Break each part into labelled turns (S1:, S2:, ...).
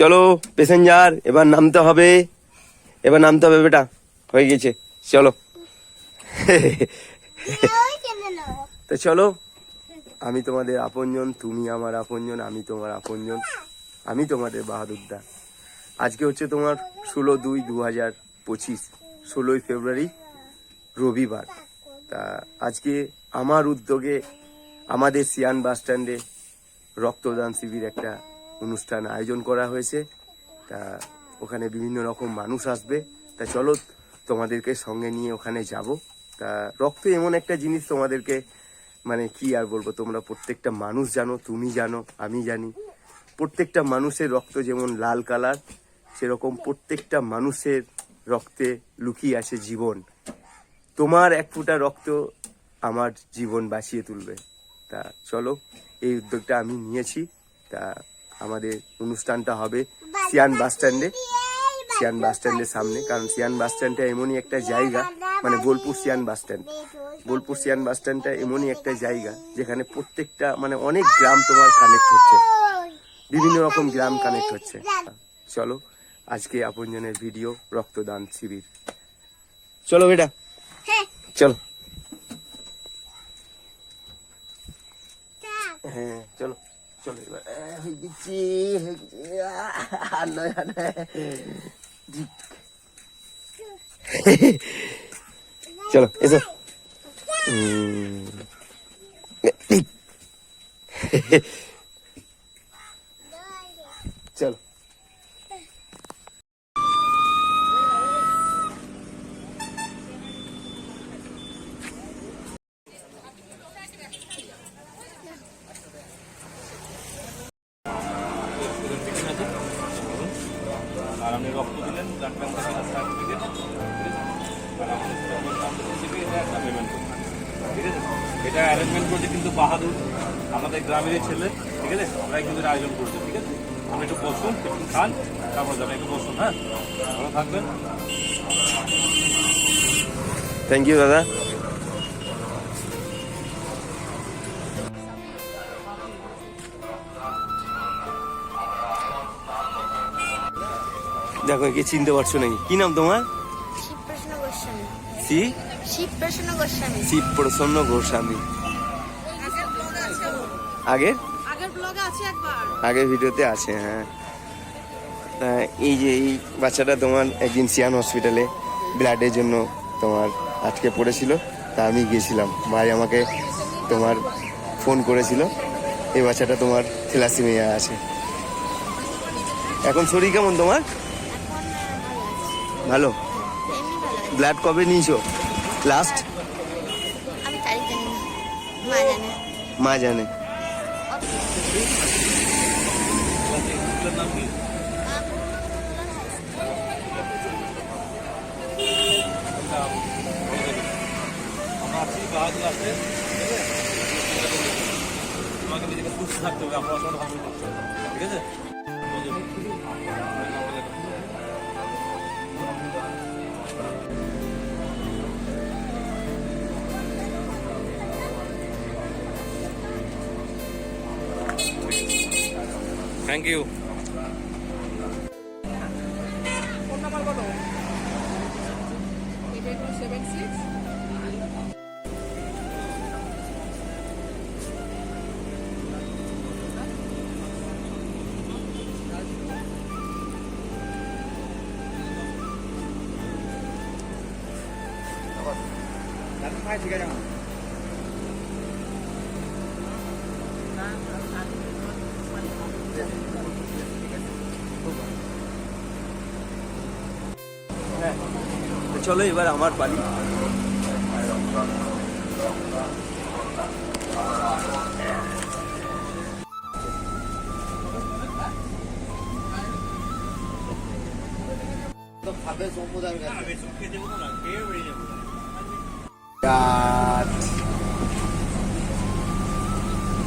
S1: চলো প্যাসেঞ্জার এবার নামতে হবে। এবার নামতে হবে বেটা, হয়ে গেছে, চলো। তো চলো, আমি তোমাদের আপনজন, তুমি আমার আপনজন, আমি তোমার আপনজন, আমি তোমাদের বাহাদুরদা। আজকে হচ্ছে তোমার ষোলো দুই দু হাজার পঁচিশ, ষোলোই ফেব্রুয়ারি, রবিবার। তা আজকে আমার উদ্যোগে আমাদের সিয়ান বাস স্ট্যান্ডে রক্তদান শিবির একটা অনুষ্ঠান আয়োজন করা হয়েছে। তা ওখানে বিভিন্ন রকম মানুষ আসবে। তা চলো তোমাদেরকে সঙ্গে নিয়ে ওখানে যাব। তা রক্ত এমন একটা জিনিস তোমাদেরকে মানে কি আর বলব, তোমরা প্রত্যেকটা মানুষ জানো, তুমি জানো, আমি জানি। প্রত্যেকটা মানুষের রক্ত যেমন লাল কালার, সেরকম প্রত্যেকটা মানুষের রক্তে লুকিয়ে আছে জীবন। তোমার এক ফোঁটা রক্ত আমার জীবন বাঁচিয়ে তুলবে। তা চলো, এই উদ্যোগটা আমি নিয়েছি। তা আমাদের অনুষ্ঠানটা হবে সিয়ান বাস স্ট্যান্ডে। সিয়ান বাস স্ট্যান্ডের সামনে কারণ সিয়ান বাস স্ট্যান্ডটা এমনই একটা জায়গা মানে Bolpur Siyan bus stand. Bolpur Siyan bus স্ট্যান্ডটা এমনই একটা জায়গা যেখানে প্রত্যেকটা মানে অনেক গ্রাম তোমার কানেক্ট হচ্ছে। বিভিন্ন রকম গ্রাম কানেক্ট হচ্ছে। চলো আজকে আপনজনের ভিডিও রক্তদান শিবির। চলো বেটা। চলো। হ্যাঁ চলো। চলো এবার হয়ে গেছি আর নয়। চলো এসো ঠিক। চলো
S2: আর আপনি রক্ত দিলেন ব্লাড কিনা সার্টিফিকেট আর আমাদের একটা পেমেন্ট ঠিক আছে? এটা অ্যারেঞ্জমেন্ট করেছে কিন্তু বাহাদুর, আমাদের গ্রামেরই ছেলে, ঠিক আছে? আমরাই কিন্তু আয়োজন করেছি, ঠিক আছে? আপনি একটু বসুন, একটু খান, তারপর যাবেন, একটু বসুন হ্যাঁ? ভালো থাকবেন।
S1: থ্যাংক ইউ দাদা। দেখো একে চিনতে পারছ নাকি? কি নাম তোমার? সি
S3: শিবপ্রসন্ন গোস্বামী।
S1: শিব প্রসন্ন গোস্বামী। আগের
S3: আগের?
S1: ভিডিওতে আছে হ্যাঁ। এই যে এই বাচ্চাটা তোমার একদিন সিয়ান হসপিটালে ব্লাডের জন্য তোমার আটকে পড়েছিল তা আমি গিয়েছিলাম। ভাই আমাকে তোমার ফোন করেছিল এই বাচ্চাটা তোমার থ্যালাসেমিয়া আছে। এখন শরীর কেমন তোমার? ভালো।
S3: এমনি
S1: ব্লাড কবে নিয়েছো? লাস্ট
S3: আমি তারিখ জানি মা জানে।
S1: মা জানে।
S2: ঠিক আছে? করতে হবে ঠিক আছে?
S1: চলো এবার আমার পালি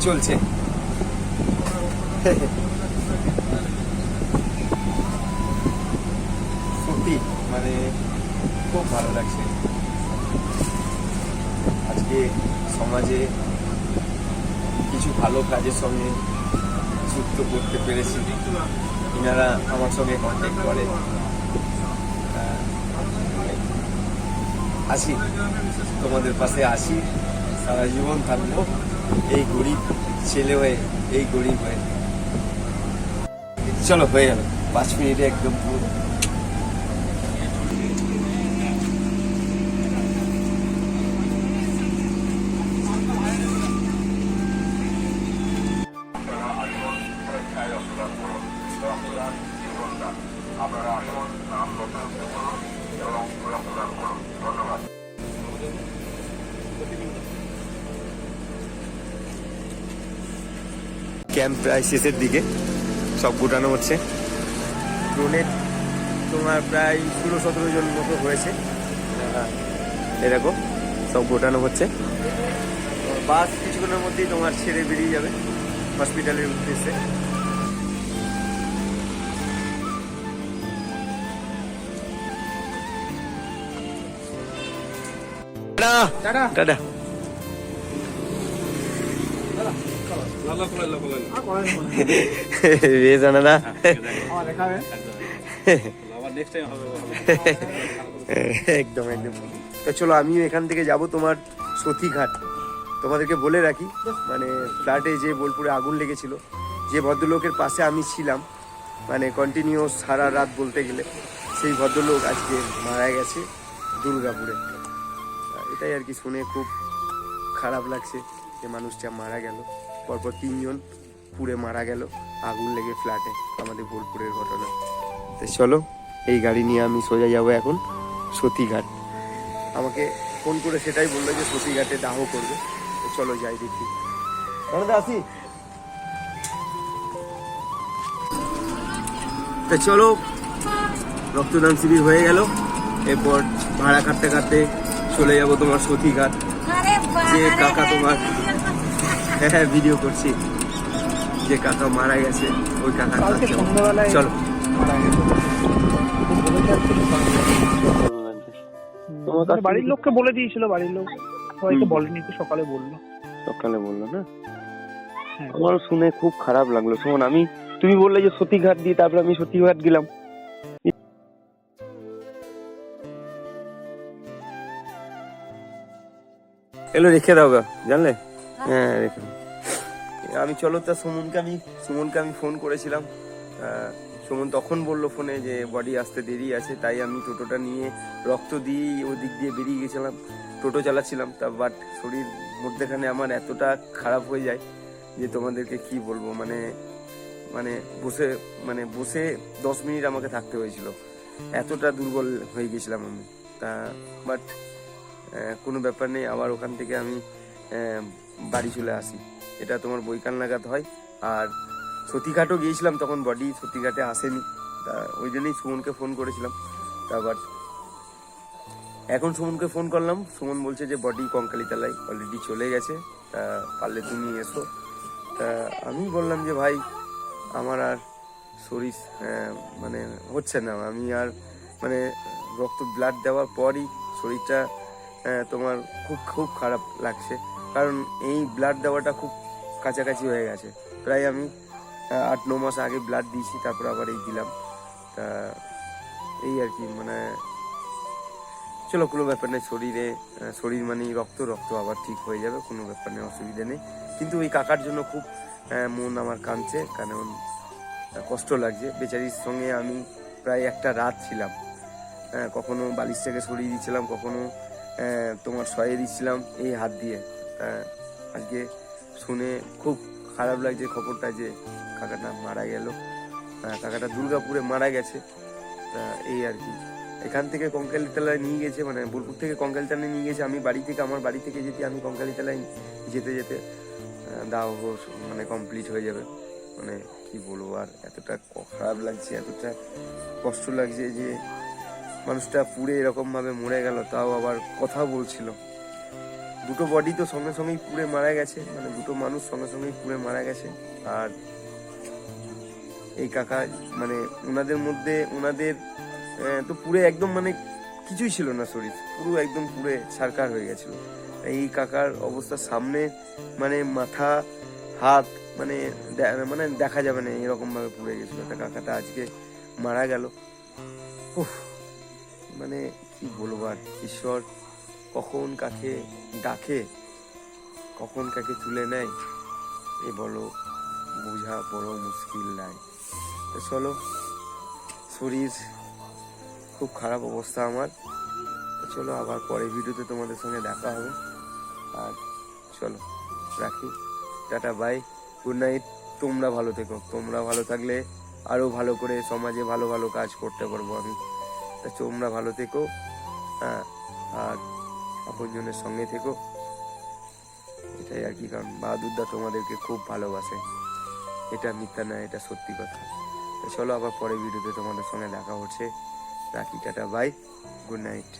S1: চলছে। সত্যি মানে খুব ভালো লাগছে। আজকে সমাজে কিছু ভালো কাজের সঙ্গে যুক্ত করতে পেরেছি। ইনারা আমার সঙ্গে কন্ট্যাক্ট করে। আসি। তোমাদের পাশে আসি। সারা জীবন থাকব। এই গরিব ছেলে হয়ে, এই গরিব হয়ে। চলো, হয়ে গেল। পাঁচ মিনিটে একদম পুরো। ক্যাম্প প্রায় শেষের দিকে। সব গোটানো হচ্ছে। ড্রোনের তোমার প্রায় ষোলো সতেরো জন মতো হয়েছে। এরকম সব গোটানো হচ্ছে। বাস কিছুক্ষণের মধ্যেই তোমার ছেড়ে বেরিয়ে যাবে হসপিটালের উদ্দেশ্যে। টাটা। টাটা।
S2: হবে হবে।
S1: একদম একদম। তো চলো, আমিও এখান থেকে যাব তোমার সতীঘাট। তোমাদেরকে বলে রাখি মানে ফ্ল্যাটে যে বোলপুরে আগুন লেগেছিল, যে ভদ্রলোকের পাশে আমি ছিলাম মানে কন্টিনিউ সারা রাত বলতে গেলে, সেই ভদ্রলোক আজকে মারা গেছে দুর্গাপুরে। এটাই আর কি শুনে খুব খারাপ লাগছে যে মানুষটা মারা গেল। পরপর তিনজন পুড়ে মারা গেল আগুন লেগে ফ্ল্যাটে আমাদের বোলপুরের ঘটনা। তো চলো এই গাড়ি নিয়ে আমি সোজা যাব এখন সতীঘাট। আমাকে ফোন করে সেটাই বলল যে সতীঘাটে দাহ করবে। তো চলো যাই দেখি। আসি। তো চলো রক্তদান শিবির হয়ে গেল। এরপর ভাড়া কাটতে কাটতে চলে যাব তোমার সতীঘাট। যে কাকা তোমার হ্যাঁ ভিডিও করছি। যে কাকা মারা গেছে ওই কাকা চলো। তোমার
S4: মানে বাড়ির লোককে বলে দিয়েছিল বাড়ির লোক সবাইকে বলেনি তো সকালে বলল।
S1: সকালে বলল না?
S4: হ্যাঁ।
S1: আমার শুনে খুব খারাপ লাগল। শোন আমি তুমি বললে যে সতীঘাট দিয়ে তারপরে আমি সতীঘাট গেলাম। এলো রেখে দাও গা জানলে? হ্যাঁ আমি চলো তা সুমনকে আমি সুমনকে আমি ফোন করেছিলাম। সুমন তখন বলল ফোনে যে বডি আসতে দেরি আছে, তাই আমি টোটোটা নিয়ে রক্ত দিয়ে ওদিক দিয়ে বেরিয়ে গেছিলাম। টোটো চালাচ্ছিলাম, তা বাট শরীর মধ্যেখানে আমার এতটা খারাপ হয়ে যায় যে তোমাদেরকে কি বলব? মানে মানে বসে মানে বসে দশ মিনিট আমাকে থাকতে হয়েছিল। এতটা দুর্বল হয়ে গেছিলাম আমি। তা বাট কোনো ব্যাপার নেই। আবার ওখান থেকে আমি বাড়ি চলে আসি। এটা তোমার বৈকাল নাগাদ হয়। আর সতীঘাটও গিয়েছিলাম, তখন বডি সতীঘাটে আসেনি। তা ওই জন্যই সুমনকে ফোন করেছিলাম। তারপর এখন সুমনকে ফোন করলাম। সুমন বলছে যে, বডি কঙ্কালীতলায় অলরেডি চলে গেছে। তা পারলে তুমি এসো। তা আমি বললাম যে, ভাই, আমার আর শরীর মানে হচ্ছে না। আমি আর মানে রক্ত ব্লাড দেওয়ার পরই শরীরটা তোমার খুব খুব খারাপ লাগছে। কারণ এই ব্লাড দেওয়াটা খুব কাছাকাছি হয়ে গেছে। প্রায় আমি আট, ন মাস আগে ব্লাড দিয়েছি, তারপর আবার এই দিলাম। তা এই আর কি মানে চলো, কোনো ব্যাপার নেই, শরীরে শরীর মানে রক্ত রক্ত আবার ঠিক হয়ে যাবে, কোনো ব্যাপার নেই, অসুবিধা নেই। কিন্তু ওই কাকার জন্য খুব মন আমার কাঁদছে, কারণ কষ্ট লাগছে। বেচারির সঙ্গে আমি প্রায় একটা রাত ছিলাম। কখনো বালিশটাকে সরিয়ে দিচ্ছিলাম, কখনো তোমার সয়ে দিচ্ছিলাম এই হাত দিয়ে। আজকে শুনে খুব খারাপ লাগছে খবরটা যে কাকাটা মারা গেল। কাকাটা দুর্গাপুরে মারা গেছে। এই আর কি। এখান থেকে কঙ্কালীতলায় নিয়ে গেছে মানে বোলপুর থেকে কঙ্কালীতলায় নিয়ে গেছে। আমি বাড়ি থেকে, আমার বাড়ি থেকে যেতে আমি কঙ্কালীতলায় যেতে যেতে দাহ মানে কমপ্লিট হয়ে যাবে। মানে কি বলব আর, এতটা খারাপ লাগছে, এতটা কষ্ট লাগছে যে মানুষটা পুড়ে এরকমভাবে মরে গেল, তাও আবার কথা বলছিল। দুটো বডি তো সঙ্গে সঙ্গেই পুড়ে মারা গেছে মানে দুটো মানুষ সঙ্গে সঙ্গেই পুড়ে মারা গেছে। আর এই কাকা মানে ওনাদের মধ্যে ওনাদের তো পুরে একদম মানে কিছুই ছিল না শরীর, পুরো একদম পুরে সারকার হয়ে গেছিল। এই কাকার অবস্থা সামনে মানে মাথা, হাত মানে মানে দেখা যাবে না এরকম ভাবে পুড়ে গেছিল। তা কাকাটা আজকে মারা গেল। মানে কি বলব আর, ঈশ্বর। কখন কাকে ডাকে, কখন কাকে তুলে নেয়, এ বলো, বোঝা বড় মুশকিল নাই। তো চলো, শরীর খুব খারাপ অবস্থা আমার। তো চলো, আবার পরে ভিডিওতে তোমাদের সঙ্গে দেখা হবে। আর চলো, রাখি, টাটা, বাই, গুড নাইট, তোমরা ভালো থেকো। তোমরা ভালো থাকলে আরও ভালো করে সমাজে ভালো ভালো কাজ করতে পারব আমি। তা তোমরা ভালো থেকো। হ্যাঁ আর আপনজনের সঙ্গে থেকো। এটাই আর কি, কারণ বাহাদুরদা তোমাদেরকে খুব ভালোবাসে। এটা মিথ্যা না এটা সত্যি কথা। চলো আবার পরে ভিডিওতে তোমাদের সঙ্গে দেখা হচ্ছে। রাখি, টাটা বাই গুড নাইট